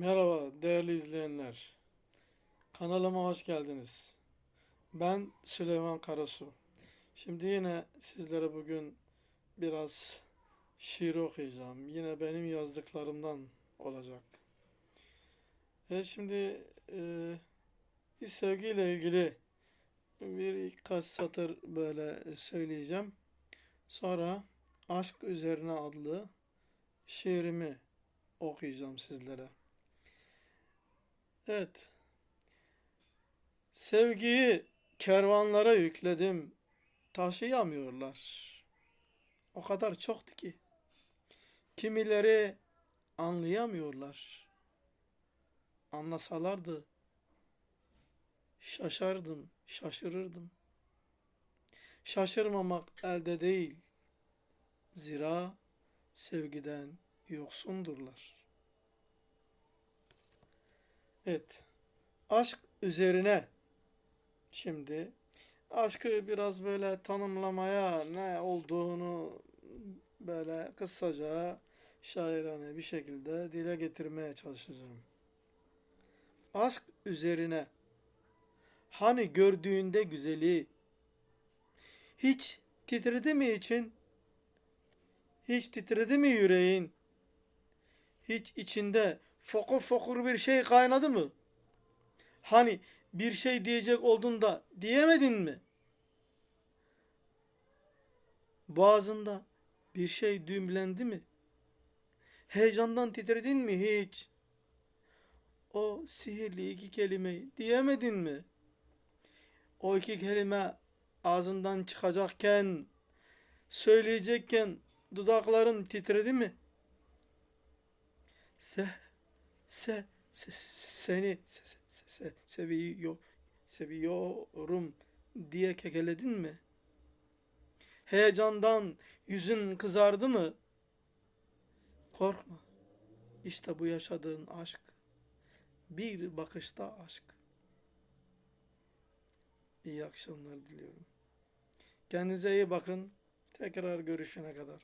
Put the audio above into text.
Merhaba değerli izleyenler. Kanalıma hoş geldiniz. Ben Süleyman Karasu. Şimdi yine sizlere bugün biraz şiir okuyacağım. Yine benim yazdıklarımdan olacak. E şimdi e, bir sevgiyle ilgili birkaç satır böyle söyleyeceğim. Sonra Aşk Üzerine adlı şiirimi okuyacağım sizlere. Evet. Sevgiyi kervanlara yükledim. Taşıyamıyorlar. O kadar çoktu ki. Kimileri anlayamıyorlar. Anlasalardı şaşardım, şaşırırdım. Şaşırmamak elde değil. Zira sevgiden yoksundurlar. Evet. Aşk üzerine şimdi aşkı biraz böyle tanımlamaya ne olduğunu böyle kısaca şairane bir şekilde dile getirmeye çalışacağım. Aşk üzerine hani gördüğünde güzeli hiç titredi mi için? Hiç titredi mi yüreğin? Hiç içinde fokur fokur bir şey kaynadı mı? Hani bir şey diyecek oldun da diyemedin mi? Boğazında bir şey düğümlendi mi? Heyecandan titredin mi hiç? O sihirli iki kelimeyi diyemedin mi? O iki kelime ağzından çıkacakken, söyleyecekken dudakların titredi mi? Se, se, se, seni se, se, se, se- seviyor, seviyorum diye kekeledin mi? Heyecandan yüzün kızardı mı? Korkma. İşte bu yaşadığın aşk. Bir bakışta aşk. İyi akşamlar diliyorum. Kendinize iyi bakın. Tekrar görüşene kadar.